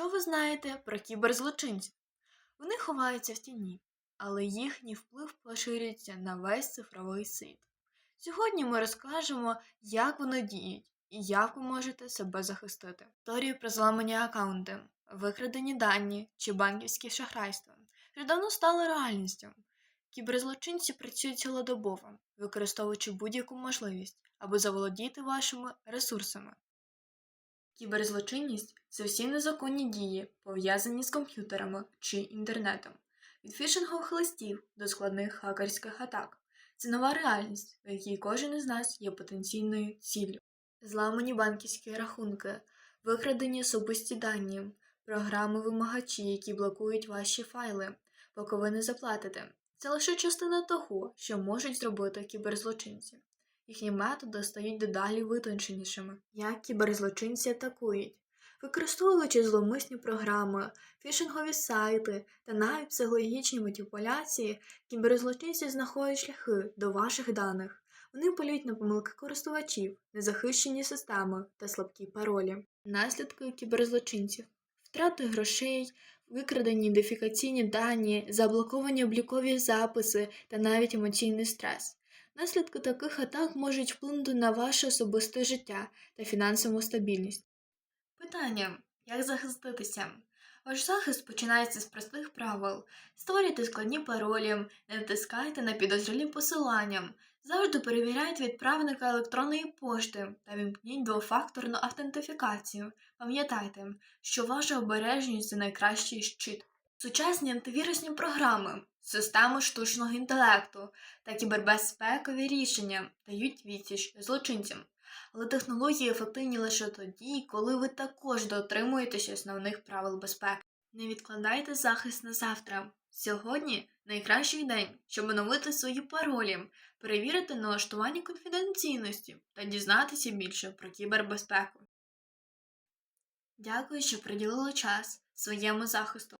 Що ви знаєте про кіберзлочинців? Вони ховаються в тіні, але їхній вплив поширюється на весь цифровий світ. Сьогодні ми розкажемо, як вони діють і як ви можете себе захистити. Історії про зламані аккаунти, викрадені дані чи банківські шахрайства вже давно стали реальністю. Кіберзлочинці працюють цілодобово, використовуючи будь-яку можливість, аби заволодіти вашими ресурсами. Кіберзлочинність це всі незаконні дії, пов'язані з комп'ютерами чи інтернетом, від фішингових листів до складних хакерських атак. Це нова реальність, в якій кожен із нас є потенційною ціллю. Зламані банківські рахунки, викрадені особисті дані, програми-вимагачі, які блокують ваші файли, поки ви не заплатите. Це лише частина того, що можуть зробити кіберзлочинці. Їхні методи стають дедалі витонченішими. Як кіберзлочинці атакують, використовуючи зловмисні програми, фішингові сайти та навіть психологічні маніпуляції, кіберзлочинці знаходять шляхи до ваших даних. Вони полюють на помилки користувачів, незахищені системи та слабкі паролі. Наслідки кіберзлочинців втрати грошей, викрадені ідентифікаційні дані, заблоковані облікові записи та навіть емоційний стрес. Наслідки таких атак можуть вплинути на ваше особисте життя та фінансову стабільність. Питання: як захиститися? Ваш захист починається з простих правил. Створюйте складні паролі, не натискайте на підозрілі посилання, завжди перевіряйте відправника електронної пошти та вімкніть двофакторну автентифікацію. Пам'ятайте, що ваша обережність це найкращий щит. Сучасні антивірусні програми, системи штучного інтелекту та кібербезпекові рішення дають відсіч злочинцям. Але технології ефективні лише тоді, коли ви також дотримуєтеся основних правил безпеки. Не відкладайте захист на завтра. Сьогодні найкращий день, щоб оновити свої паролі, перевірити налаштування конфіденційності та дізнатися більше про кібербезпеку. Дякую, що приділили час своєму захисту.